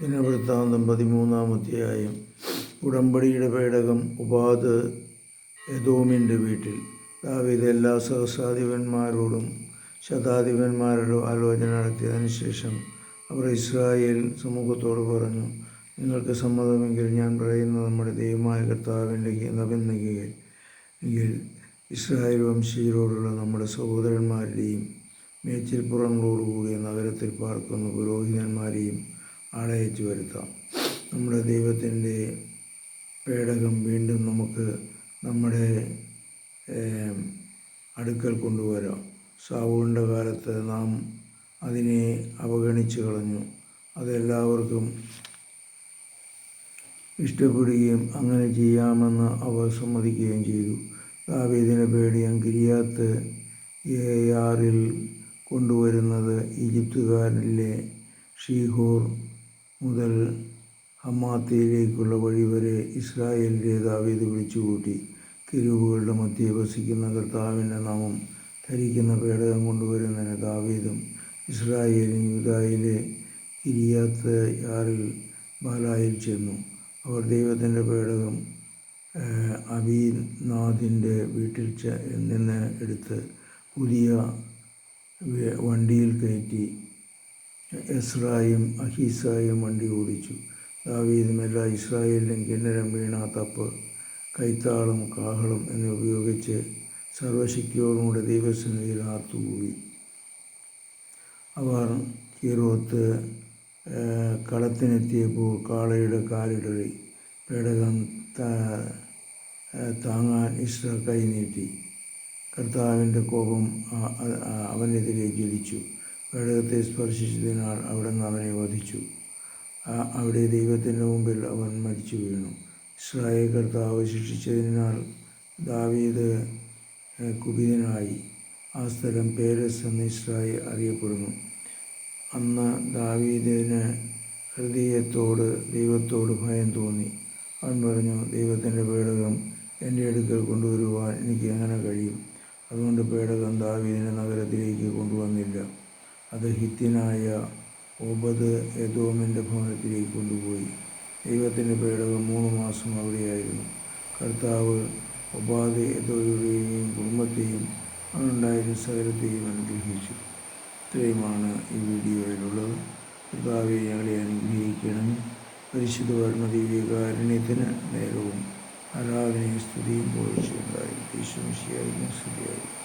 ദിനവൃത്താന്തം പതിമൂന്നാം അധ്യായം. ഉടമ്പടിയുടെ പേടകം ഉപാത് എദോമിന്റെ വീട്ടിൽ. ദാവീദ് എല്ലാ സഹസ്രാധിപന്മാരോടും ശതാധിപന്മാരോടും ആലോചന നടത്തിയതിനു ശേഷം അവർ ഇസ്രായേൽ സമൂഹത്തോട് പറഞ്ഞു നിങ്ങൾക്ക് സമ്മതമെങ്കിൽ ഞാൻ പറയുന്ന നമ്മുടെ ദൈവമായ കർത്താവിന്റെ നബിന്നകയിൽ ഇസ്രായേൽ വംശീയരോടുള്ള നമ്മുടെ സഹോദരന്മാരുടെയും മേച്ചിൽപ്പുറങ്ങളോടുകൂടിയ നഗരത്തിൽ പാർക്കുന്ന പുരോഹിതന്മാരെയും ആളയച്ചു വരുത്താം. നമ്മുടെ ദൈവത്തിന്റെ പേടകം വീണ്ടും നമുക്ക് നമ്മുടെ അടുക്കൽ കൊണ്ടുവരാം. സാവൂളിന്റെ കാലത്ത് നാം അതിനെ അവഗണിച്ചു കളഞ്ഞു. അതെല്ലാവർക്കും ഇഷ്ടപ്പെടുകയും അങ്ങനെ ചെയ്യാമെന്ന് അവർ സമ്മതിക്കുകയും ചെയ്തു. ദാവീദിനെ പേടിയാൻ കിരിയാത്ത് ആറിൽ കൊണ്ടുവരുന്നത് ഈജിപ്തുകാരിലെ ഷീഹോർ മുതൽ ഹമാത്തിയിലേക്കുള്ള വഴി വരെ ഇസ്രായേലിന്റെ ദാവീത് വിളിച്ചുകൂട്ടി. കിരുവുകളുടെ മധ്യേ വസിക്കുന്ന കർത്താവിന്റെ നാമം ധരിക്കുന്ന പേടകം കൊണ്ടുവരുന്നതിന് ദാവീദും ഇസ്രായേലും യൂതായിലെ കിരിയാത്ത് യാറിൽ ബാലായിൽ ചെന്നു. അവർ ദൈവത്തിന്റെ പേടകം അബീനാഥിന്റെ വീട്ടിൽ നിന്ന് എടുത്ത് പുതിയ വണ്ടിയിൽ കയറ്റി. എസ്രായും അഹീസായും വണ്ടി ഓടിച്ചു. ദാവീദും എല്ലാ ഇസ്രായേലിലും കിന്നരം വീണ തപ്പ് കൈത്താളം കാഹളം എന്നിവ ഉപയോഗിച്ച് സർവശക്തിയോടുകൂടെ ദൈവസന്നിധിയിൽ ആർത്തുകൂടി അവർ കീറോത്ത് കളത്തിനെത്തിയപ്പോൾ കാളയുടെ കാലിടറി പേടകം താങ്ങാൻ ഇസ്ര കൈ നീട്ടി. കർത്താവിന്റെ കോപം അവനെതിരെ ജ്വലിച്ചു. പേടകത്തെ സ്പർശിച്ചതിനാൽ അവിടെ നിന്ന് അവനെ വധിച്ചു. അവിടെ ദൈവത്തിന്റെ മുമ്പിൽ അവൻ മരിച്ചു വീണു. ഇസ്രായേൽ കർത്താവ് ശിക്ഷിച്ചതിനാൽ ദാവീദ് കുപിതനായി. ആ സ്ഥലം പേരസ് എന്ന് ഇസ്രായേൽ അറിയപ്പെടുന്നു. അന്ന് ദാവീദിന് ഹൃദയത്തോട് ദൈവത്തോട് ഭയം തോന്നി. അവൻ പറഞ്ഞു ദൈവത്തിന്റെ പേടകം എന്റെ അടുക്കൽ കൊണ്ടുവരുവാൻ എനിക്ക് എങ്ങനെ കഴിയും? അതുകൊണ്ട് പേടകം ദാവീദിനെ നഗരത്തിലേക്ക് കൊണ്ടുവന്നില്ല. അത് ഹിത്യനായ ഒബദ് എദോമിന്റെ ഭവനത്തിലേക്ക് കൊണ്ടുപോയി. ദൈവത്തിന്റെ പേടകം മൂന്ന് മാസം അവിടെയായിരുന്നു. കർത്താവ് ഒബാദ് എദോയുടെയും കുടുംബത്തെയും അവനുണ്ടായിരുന്ന സകലത്തെയും അനുഗ്രഹിച്ചു. ഇത്രയുമാണ് ഈ വീഡിയോയിലുള്ളത്. കർത്താവെ ഞങ്ങളെ അനുഗ്രഹിക്കണം. പരിശുദ്ധ വർമ്മദീവികാരുണ്യത്തിന് നേരവും ആരാധനയും സ്തുതിയും പോഴ്ചയുണ്ടായി ഈശ്വരശിയായിരിക്കും സ്തുതിയായിരിക്കും.